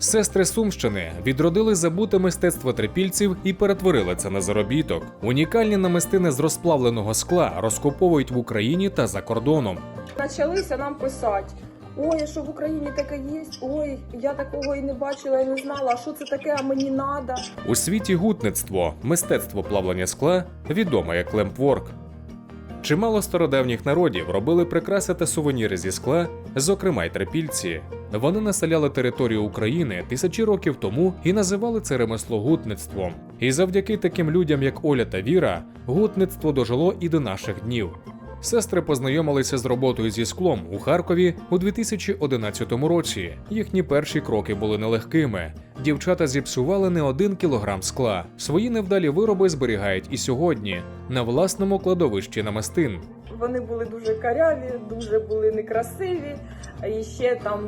Сестри Сумщини відродили забуте мистецтво трипільців і перетворили це на заробіток. Унікальні намистини з розплавленого скла розкуповують в Україні та за кордоном. Почалися нам писати. Ой, що в Україні таке є? Ой, я такого і не бачила, і не знала. А що це таке, а мені надо. У світі гутництво, мистецтво плавлення скла, відоме як лемпворк. Чимало стародавніх народів робили прикраси та сувеніри зі скла, зокрема й трипільці. Вони населяли територію України тисячі років тому і називали це ремесло гутництвом. І завдяки таким людям, як Оля та Віра, гутництво дожило і до наших днів. Сестри познайомилися з роботою зі склом у Харкові у 2011 році. Їхні перші кроки були нелегкими. Дівчата зіпсували не один кілограм скла. Свої невдалі вироби зберігають і сьогодні на власному кладовищі намистин. Вони були дуже каряві, дуже були некрасиві. І ще там,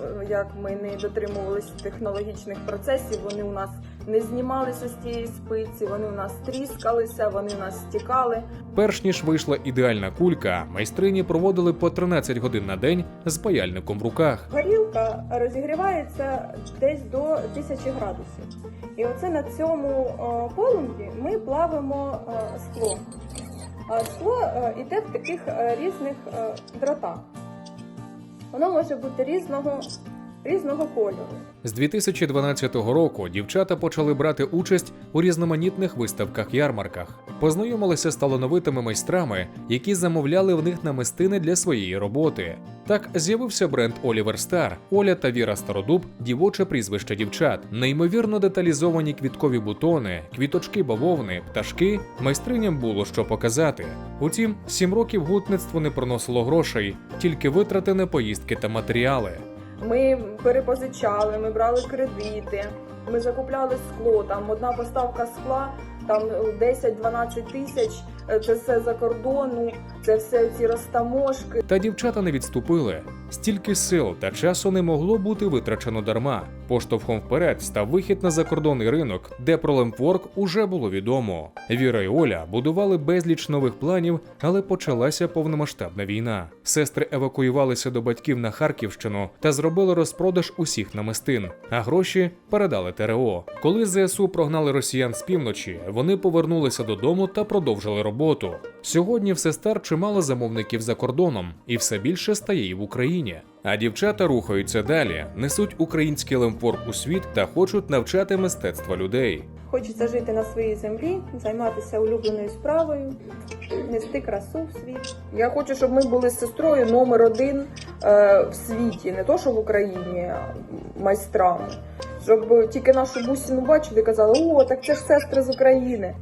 е, як ми не дотримувалися технологічних процесів, вони у нас не знімалися з тієї спиці, вони у нас тріскалися, вони у нас стікали. Перш ніж вийшла ідеальна кулька, майстрині проводили по 13 годин на день з паяльником в руках. Горілка розігрівається десь до 1000 градусів. І оце на цьому е, полум'ї ми плавимо е, скло. Скло йде в таких е, різних е, дротах. Воно може бути різного, різного кольору. З 2012 року дівчата почали брати участь у різноманітних виставках-ярмарках. Познайомилися з талановитими майстрами, які замовляли в них намистини для своєї роботи. Так з'явився бренд Oliver Star, Оля та Віра Стародуб, дівоче прізвище дівчат, неймовірно деталізовані квіткові бутони, квіточки бавовни, пташки. Майстриням було що показати. Утім, сім років гутництво не приносило грошей, тільки витрати на поїздки та матеріали. Ми перепозичали, ми брали кредити, ми закупляли скло. Там одна поставка скла, там 10-12 тисяч. Е, Це все за кордону, це все ці розтаможки. Та дівчата не відступили. Стільки сил та часу не могло бути витрачено дарма. Поштовхом вперед став вихід на закордонний ринок, де про лемпворк уже було відомо. Віра і Оля будували безліч нових планів, але почалася повномасштабна війна. Сестри евакуювалися до батьків на Харківщину та зробили розпродаж усіх намистин, а гроші передали ТРО. Коли ЗСУ прогнали росіян з півночі, вони повернулися додому та продовжили роботу. Сьогодні в сестер чимало замовників за кордоном, і все більше стає і в Україні. А дівчата рухаються далі, несуть український лемпворк у світ та хочуть навчати мистецтва людей. Хочеться жити на своїй землі, займатися улюбленою справою, нести красу в світ. Я хочу, щоб ми були з сестрою номер один е, в світі, не то що в Україні а майстрами. Щоб тільки нашу бусіну бачили і казали, о, так це ж сестри з України.